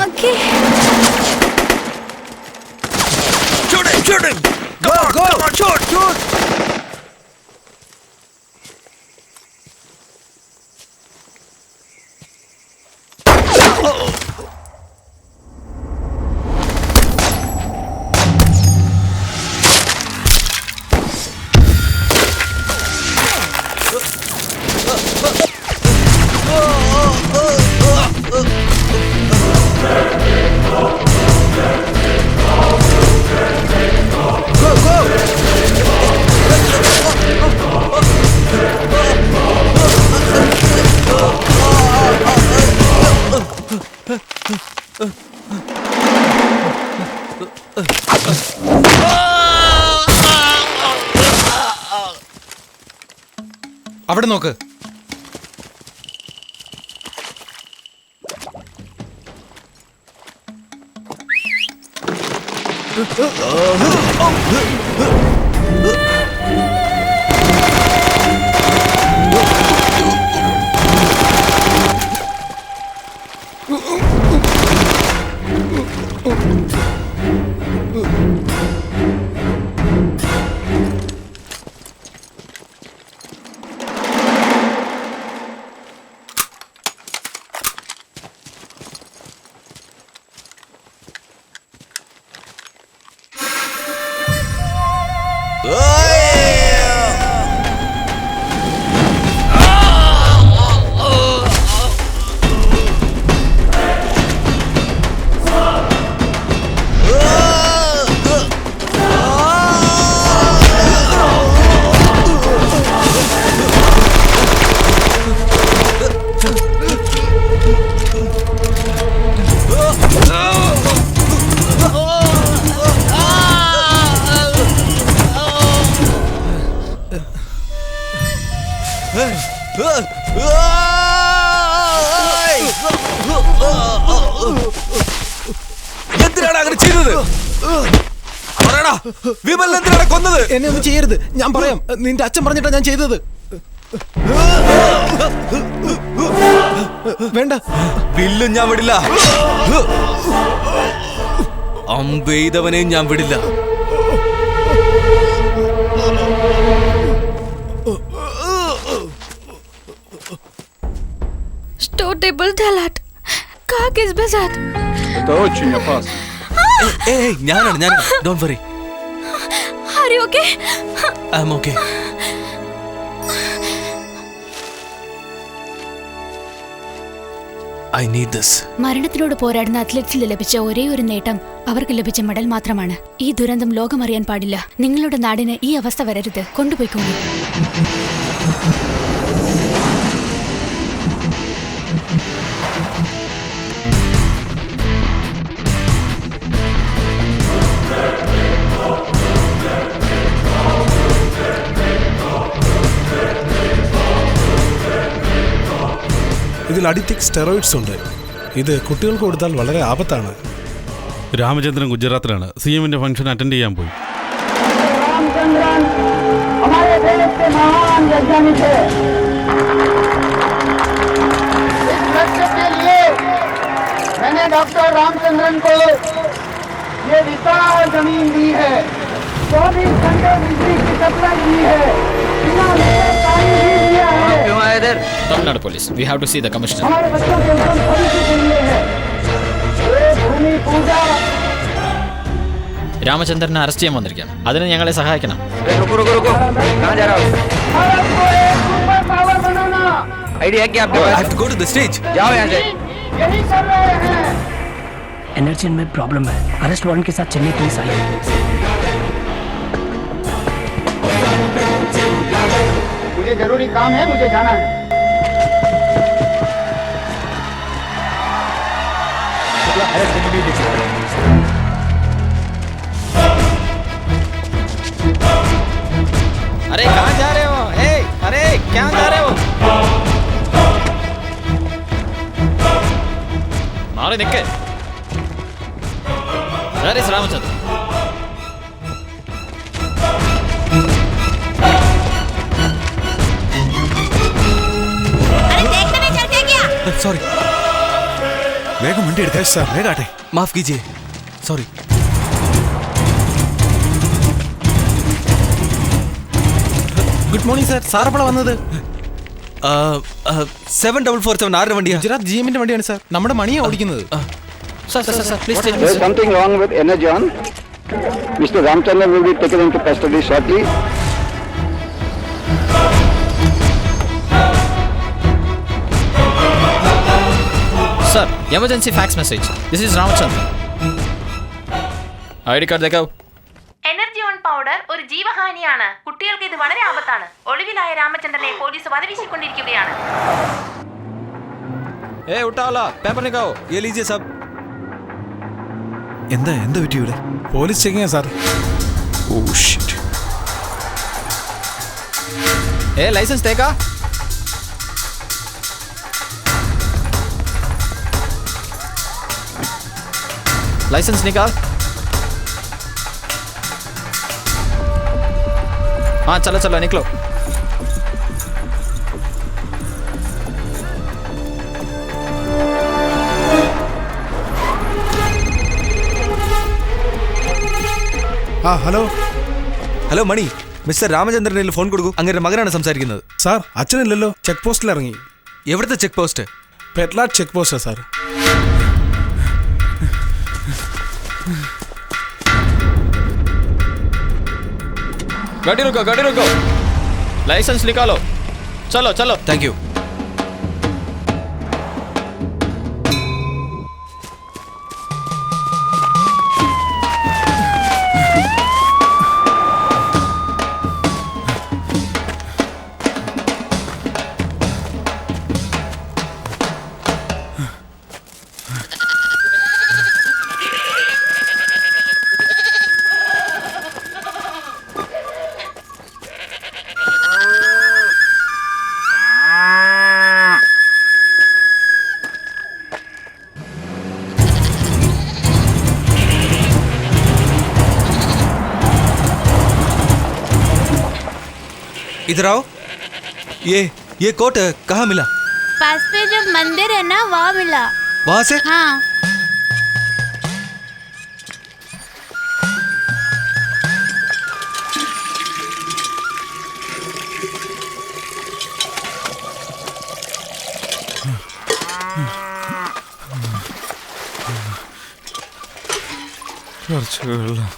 Anche അവിടെ നോക്ക്. എന്തിനാണ് എന്നെ ഒന്നും ചെയ്യരുത് ഞാൻ പറയാം നിന്റെ അച്ഛൻ പറഞ്ഞിട്ടാ ഞാൻ ചെയ്തത് വേണ്ട വില്ലും ഞാൻ വിടില്ല അമ്പെയ്തവനെയും ഞാൻ വിടില്ല Что ты был Талат? Как избежать? Это очень опасно. ഏയ് ഞാനാണ് ഞാനാണ് don't worry Are you okay? I'm okay. I need this മരണത്തിനോട് പോരാടുന്ന അത്ലറ്റ്സിൽ ലഭിച്ച ഒരേ ഒരു നേട്ടം അവർക്ക് ലഭിച്ച മെഡൽ മാത്രമാണ്. ഈ ദുരന്തം ലോകമറിയാൻ പാടില്ല. നിങ്ങളുടെ നാടിന് ഈ അവസ്ഥ വരരുത്. കൊണ്ടുപോയിക്കോളൂ. ഇതിൽ അഡിറ്റിക് സ്റ്റെറോയിഡ്സ് ഉണ്ട് ഇത് കുട്ടികൾക്ക് കൊടുത്താൽ വളരെ ആപത്താണ് രാമചന്ദ്രൻ ഗുജറാത്തിലാണ് സി എമ്മിന്റെ ഫംഗ്ഷൻ അറ്റൻഡ് ചെയ്യാൻ പോയി रामचंद्रन हमारे देश के महान वैज्ञानिक है इस लक्ष्य के लिए मैंने डॉक्टर रामचंद्रन को ये विशाल जमीन दी है चौबीस घंटे बिजली की सप्लाई दी है बिना मीटर पानी भी दिया है Tamil police. We have to see the commissioner. हमारे बच्चों के एकदम भविष्य के लिए है ये भूमि पूजा രാമചന്ദ്രനെ അറസ്റ്റ് ചെയ്യാൻ വന്നിരിക്കാം അതിന് ഞങ്ങളെ സഹായിക്കണം भारत को एक super power banana I have to go to the stage यही कर रहे हैं एनर्जी में प्रॉब्लम है अरेस्ट वारंट के साथ चेन्नई पुलिस आई है मुझे ज़रूरी काम है, मुझे जाना है। अरे, कहाँ जा रहे हो? अरे, क्या जा रहे हो? मारे निके अरे रामचंद्र സോറി വേഗം വണ്ടി എടുത്തേ. സാർ. വേഗാട്ടെ മാഫ് കീജിയെ sorry good morning sir sir എപ്പോഴാണ് വന്നത്? സെവൻ ഡബിൾ ഫോർ സെവൻ ആരുടെ വണ്ടിയാണ് ഗുജറാത്ത് ജി എമ്മിന്റെ വണ്ടിയാണ് സാർ നമ്മുടെ മണിയാണ് ഓടിക്കുന്നത്. Sir sir sir please There is something wrong with Energon. Mr. Ramchandran will be taken into custody shortly. sir emergency fax message this is Ramachandran I D card ദേക്കാവ് energy on powder ഒരു ജീവഹാനിയാണ് കുട്ടികൾക്ക് ഇത് വളരെ ആപത്താണ് ഒളിവിലായ രാമചന്ദ്രനെ police വധവീശിക്കൊണ്ടിരിക്കുകയാണ് ഏ ഉട്ടാവല പേപ്പർ നിക്കാവോ ये लीजिए साहब എന്താ എന്താ പറ്റി ഇവിടെ police ചെക്കിങ്ങാ sir oh shit a licence തേക്കാ licence నీకా చలో చలో నీకులో ഹലോ ഹലോ മണി മിസ്റ്റർ രാമചന്ദ്രനിൽ ഫോൺ കൊടുക്കും അങ്ങനെ മകനാണ് സംസാരിക്കുന്നത് സാർ അച്ഛനല്ലല്ലോ ചെക്ക് പോസ്റ്റിൽ ഇറങ്ങി എവിടുത്തെ ചെക്ക് പോസ്റ്റ് പെട്ലാ ചെക്ക് പോസ്റ്റാ സാർ गाड़ी रुको गाड़ी रुको लाइसेंस निकालो चलो चलो थैंक यू इधर आओ ये ये कोट कहाँ मिला पास पे जो मंदिर है ना वहाँ मिला वहाँ से हाँ കുറച്ച് വെള്ളം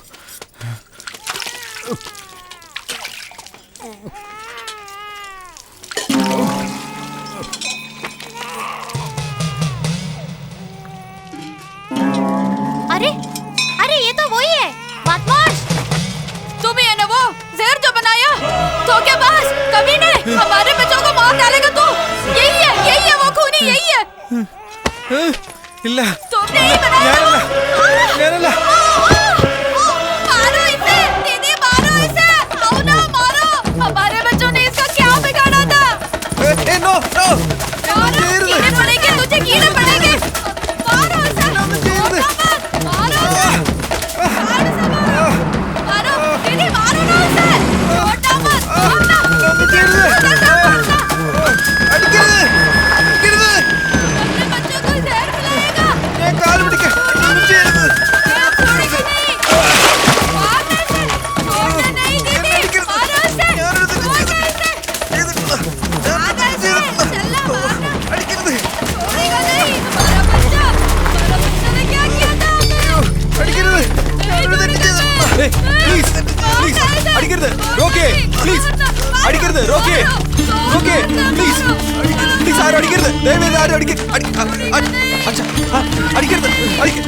അടിക്കരുത് റോക്കേ റോക്കേ പ്ലീസ് പ്ലീസ് ആരും അടിക്കരുത് ദയവേത് ആരും അടിക്ക അടി- അ- അ- അച്ഛാ, ആ, അടിക്കരുത് അടിക്ക-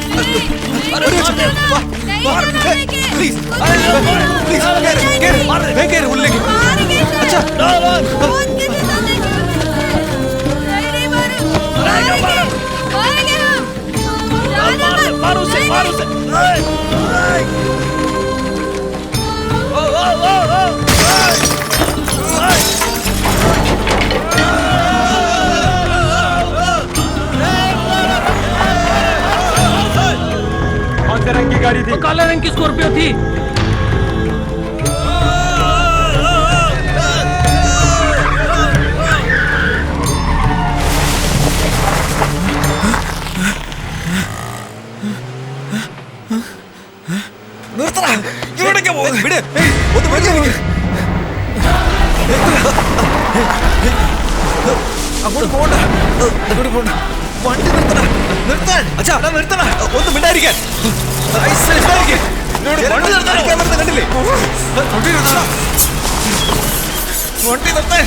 ഒരു നിമിഷം. വാ, വാ. ഏ, പ്ലീസ് ആ, പ്ലീസ് കേറ്, കേറ്. വേഗം കേറ് ഉള്ളിലേക്ക് मारेंगे इसे। അച്ഛാ कौन किसी को नहीं नहीं नहीं मारो मारेंगे मारेंगे हम जाने मत मारो उसे की स्कॉर्पियो थी അങ്ങോട്ട് പോണ്ട. അങ്ങോട്ട് പോണ്ട. വണ്ടി നിർത്തണ. നിർത്താൻ. അച്ഛാ നിർത്തണ. ഒന്ന് മിണ്ടായിരിക്കാൻ. വണ്ടി നിർത്താൻ. കണ്ടില്ലേ? വണ്ടി നിർത്തണ വണ്ടി നിർത്താൻ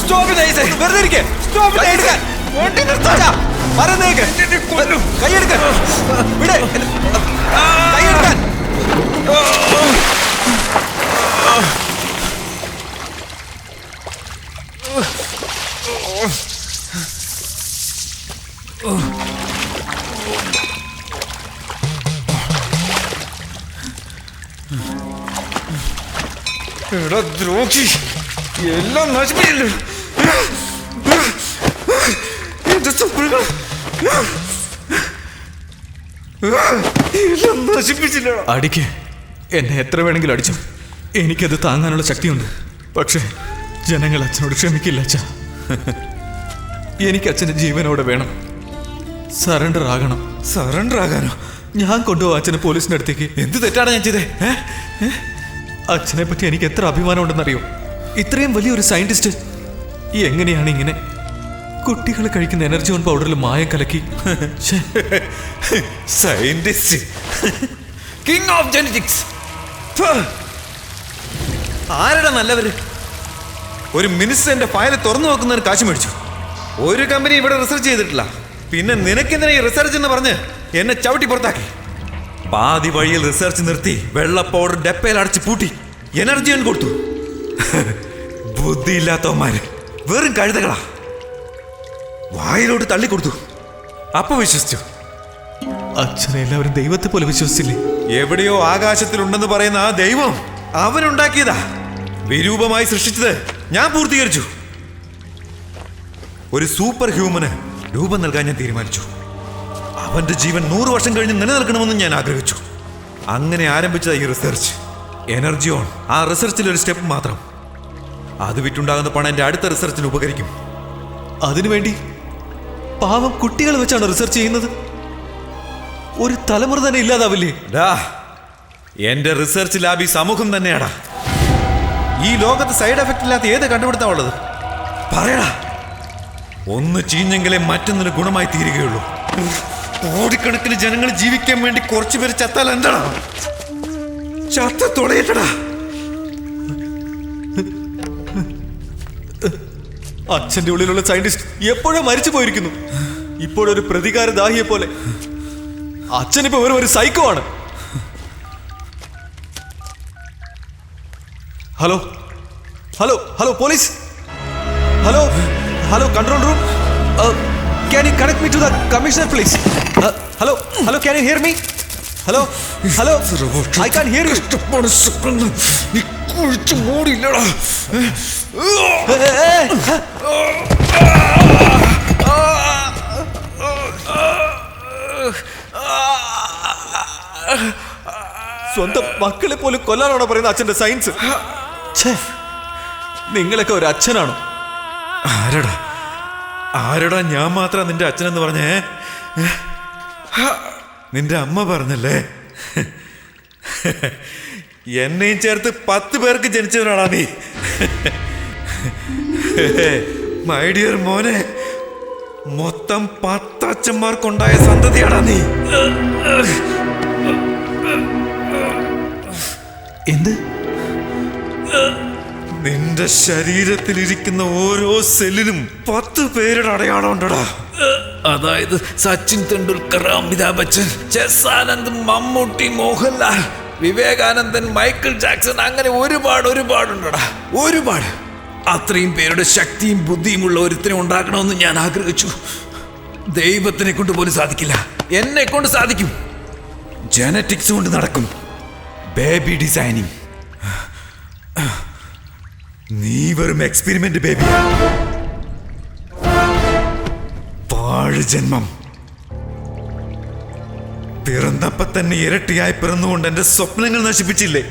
സ്റ്റോപ്പ് നൈസ് വെറുതെ ഇരിക്കേ. സ്റ്റോപ്പ് നൈസ് വണ്ടി നിർത്താൻ പറയുന്നേക്ക് കൈയെടുക്കാൻ വിടെ. കൈയെടുക്കാൻ എടാ ദ്രോക്ഷി എല്ലാം നശിപ്പിച്ചില്ലേ? അടിക്ക്. എന്നെ എത്ര വേണമെങ്കിലും അടിച്ചു. എനിക്കത് താങ്ങാനുള്ള ശക്തിയുണ്ട്. പക്ഷേ ജനങ്ങൾ അച്ഛനോട് ക്ഷമിക്കില്ല അച്ഛ. എനിക്ക് അച്ഛന്റെ ജീവനോടെ വേണം. സറണ്ടർ ആകണം. സറണ്ടർ ആകാനോ? ഞാൻ കൊണ്ടുപോകും അച്ഛനെ പോലീസിന്റെ അടുത്തേക്ക്. എന്ത് തെറ്റാണ് ഞാൻ ചെയ്തേ? അച്ഛനെ പറ്റി എനിക്ക് എത്ര അഭിമാനം ഉണ്ടെന്നറിയോ? ഇത്രയും വലിയൊരു സയന്റിസ്റ്റ്. എങ്ങനെയാണ് ഇങ്ങനെ? കുട്ടികൾ കഴിക്കുന്ന എനർജി ഓൺ പൗഡറിൽ മായം കലക്കി. സയന്റിസ്റ്റ്. കിങ് ഓഫ് ജെനറ്റിക്സ് ആരുടെ നല്ലവര്? ഒരു മിനിസ്റ്ററിന്റെ ഫയൽ തുറന്നു നോക്കുന്നതിന് കാശ് മേടിച്ചു. ഒരു കമ്പനി ഇവിടെ റിസർച്ച് ചെയ്തിട്ടില്ല. പിന്നെ നിനക്കെന്തിനാ ഈ റിസർച്ച് എന്ന് പറഞ്ഞ് എന്നെ ചവിട്ടി പുറത്താക്കി? പാതി വഴിയിൽ റിസർച്ച് നിർത്തി വെള്ള പൗഡർ ഡപ്പയിൽ അടച്ച് പൂട്ടി. എനർജി ഞാൻ കൊടുത്തു. ബുദ്ധിയില്ലാത്തവന്മാര്. വെറും കഴുതകളാ. വായിലോട്ട് തള്ളിക്കൊടുത്തു അപ്പൊ വിശ്വസിച്ചു. അച്ഛനെ എല്ലാവരും ദൈവത്തെ പോലെ വിശ്വസിച്ചില്ലേ? എവിടെയോ ആകാശത്തിലുണ്ടെന്ന് പറയുന്ന ആ ദൈവം അവനുണ്ടാക്കിയതാ. വിരൂപമായി സൃഷ്ടിച്ചത് ഞാൻ പൂർത്തീകരിച്ചു. ഒരു സൂപ്പർ ഹ്യൂമന് രൂപം നൽകാൻ ഞാൻ തീരുമാനിച്ചു. അവന്റെ ജീവൻ നൂറ് വർഷം കഴിഞ്ഞ് നിലനിൽക്കണമെന്ന് ഞാൻ ആഗ്രഹിച്ചു. അങ്ങനെ ആരംഭിച്ചത് ഈ റിസർച്ച് എനർജി ഓൺ ആ റിസർച്ചിൽ ഒരു സ്റ്റെപ്പ് മാത്രം. അത് വിറ്റുണ്ടാകുന്ന പണം എന്റെ അടുത്ത റിസർച്ചിന് ഉപകരിക്കും. അതിനുവേണ്ടി പാവം കുട്ടികൾ വെച്ചാണ് റിസർച്ച് ചെയ്യുന്നത്. ഒരു തലമുറ തന്നെ ഇല്ലാതാവില്ലേ? ഡാ എന്റെ റിസർച്ച് ലാബ് ഈ സമൂഹം തന്നെയാടാ. ഈ ലോകത്ത് സൈഡ് എഫക്റ്റ് ഇല്ലാത്ത ഏത് കണ്ടുപിടുത്താ ഉള്ളത്? പറയടാ. ഒന്ന് ചീഞ്ഞെങ്കിലേ മറ്റൊന്നിന് ഗുണമായി തീരുകയുള്ളൂ. കോടിക്കണക്കിന് ജനങ്ങൾ ജീവിക്കാൻ വേണ്ടി കുറച്ചു പേര് ചത്താൽ എന്താടാ ചത്ത തുളയിട്ടടാ. അച്ഛന്റെ ഉള്ളിലുള്ള സയന്റിസ്റ്റ് എപ്പോഴോ മരിച്ചു പോയിരിക്കുന്നു. ഇപ്പോഴൊരു പ്രതികാര ദാഹിയെ പോലെ. അച്ഛനിപ്പോ വെറും ഒരു സൈക്കോ ആണ്. Hello? Hello? Hello police? Hello? Hello control room can you connect me to the commissioner please hello hello can you hear me hello hello I can hear you കുഴിച്ചു മൂടിയില്ലടാ. സ്വന്തം മക്കളെ പോലും കൊല്ലാനാണോ പറയുന്ന അച്ഛന്റെ സയൻസ്? നിങ്ങളൊക്കെ ഒരു അച്ഛനാണോ? ആരടാ? ആരടാ ഞാൻ മാത്രം നിന്റെ അച്ഛനെന്ന് പറഞ്ഞേ? നിന്റെ അമ്മ പറഞ്ഞല്ലേ? എന്നെയും ചേർത്ത് പത്ത് പേർക്ക് ജനിച്ചവനാടാ നീ. മൈ ഡിയർ മോനെ മൊത്തം പത്തച്ഛന്മാർക്കുണ്ടായ സന്തതിയാടാ നീ. എന്ത്? നിന്റെ ശരീരത്തിൽ ഇരിക്കുന്ന ഓരോ സെല്ലിനും പത്ത് പേരുടെ അടയാളം ഉണ്ടടാ. അതായത് Sachin Tendulkar Amitabh Bachchan chess Anand Mammootty Mohanlal Vivekanandan Michael Jackson അങ്ങനെ ഒരുപാട് ഒരുപാടുണ്ടടാ. ഒരുപാട്. അത്രയും പേരുടെ ശക്തിയും ബുദ്ധിയും ഉള്ള ഒരുത്തിനെ ഉണ്ടാക്കണമെന്ന് ഞാൻ ആഗ്രഹിച്ചു. ദൈവത്തിനെ കൊണ്ട് പോലും സാധിക്കില്ല. എന്നെ കൊണ്ട് സാധിക്കും. ജനറ്റിക്സ് കൊണ്ട് നടക്കും. ബേബി ഡിസൈനിങ് നീ വെറും എക്സ്പെരിമെന്റ് ബേബി ജന്മം. പിറന്നപ്പ തന്നെ ഇരട്ടിയായി പിറന്നുകൊണ്ട് എന്റെ സ്വപ്നങ്ങൾ നശിപ്പിച്ചില്ലേ?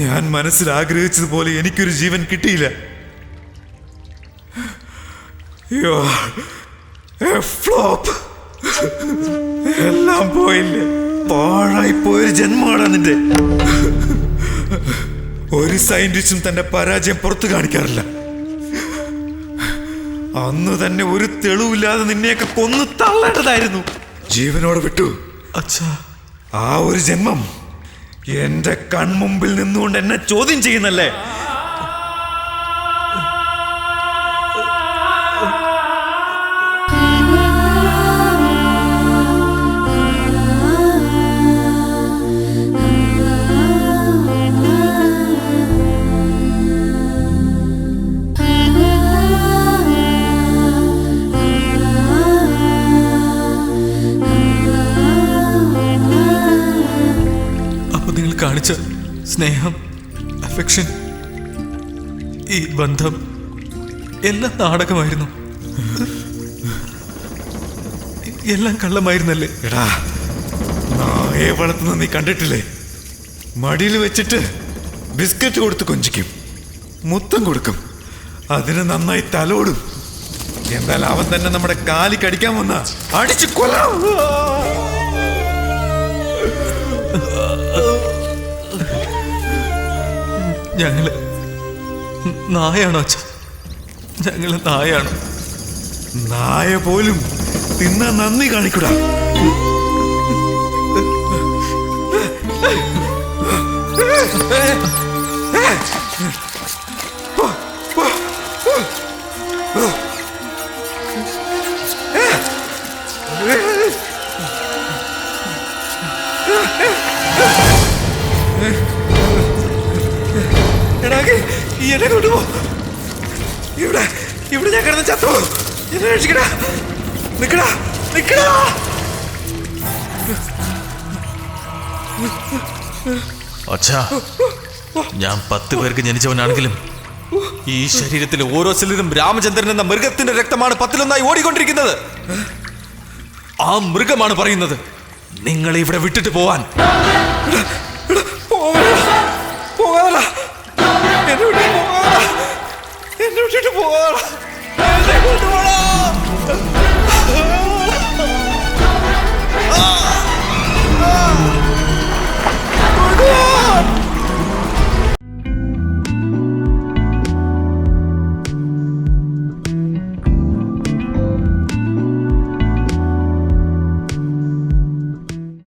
ഞാൻ മനസ്സിൽ ആഗ്രഹിച്ചതുപോലെ എനിക്കൊരു ജീവൻ കിട്ടിയില്ല. എല്ലാം പോയില്ലേ? പാഴായി പോയൊരു ജന്മമാണ് നിന്റെ. ഒരു സയന്റിസ്റ്റും തന്റെ പരാജയം പുറത്തു കാണിക്കാറില്ല. അന്ന് തന്നെ ഒരു തെളിവില്ലാതെ നിന്നെയൊക്കെ കൊന്നു തള്ളേണ്ടതായിരുന്നു. ജീവനോടെ വിട്ടു. അച്ഛാ. ആ ഒരു ജന്മം എന്റെ കൺമുമ്പിൽ നിന്നുകൊണ്ട് എന്നെ ചോദ്യം ചെയ്യുന്നല്ലേ? സ്നേഹം അഫെക്ഷൻ ഈ ബന്ധം എല്ലാം നാടകമായിരുന്നു. എല്ലാം കള്ളമായിരുന്നല്ലേ? എടാ നായെ വളർത്തുന്ന നീ കണ്ടിട്ടില്ലേ? മടിയിൽ വെച്ചിട്ട് ബിസ്ക്കറ്റ് കൊടുത്ത് കൊഞ്ചിക്കും. മുത്തം കൊടുക്കും. അതിന് നന്നായി തലോടും. എന്നാൽ അവൻ തന്നെ നമ്മുടെ കാലി കടിക്കാൻ വന്ന അടിച്ചു കൊല്ലാം. ഞങ്ങൾ നായാണോ അച്ഛ? ഞങ്ങൾ നായാണോ നായ പോലും തിന്ന നന്ദി കാണിക്കൂടാ. എടാകെ രക്ഷിക്കടാ നിക്കടാ നിക്കടാ. അച്ഛാ ഞാൻ പത്ത് പേർക്ക് ജനിച്ചവനാണെങ്കിലും ഈ ശരീരത്തിലെ ഓരോ സെല്ലിലും രാമചന്ദ്രൻ എന്ന മൃഗത്തിന്റെ രക്തമാണ് പത്തിലൊന്നായി ഓടിക്കൊണ്ടിരിക്കുന്നത്. ആ മൃഗമാണ് പറയുന്നത് നിങ്ങളെ ഇവിടെ വിട്ടിട്ട് പോവാൻ. പോകാതാ എന്നെ വിട്ടിട്ട് പോകാതാ എന്നെ വിട്ടിട്ട് പോകാതാ Ah!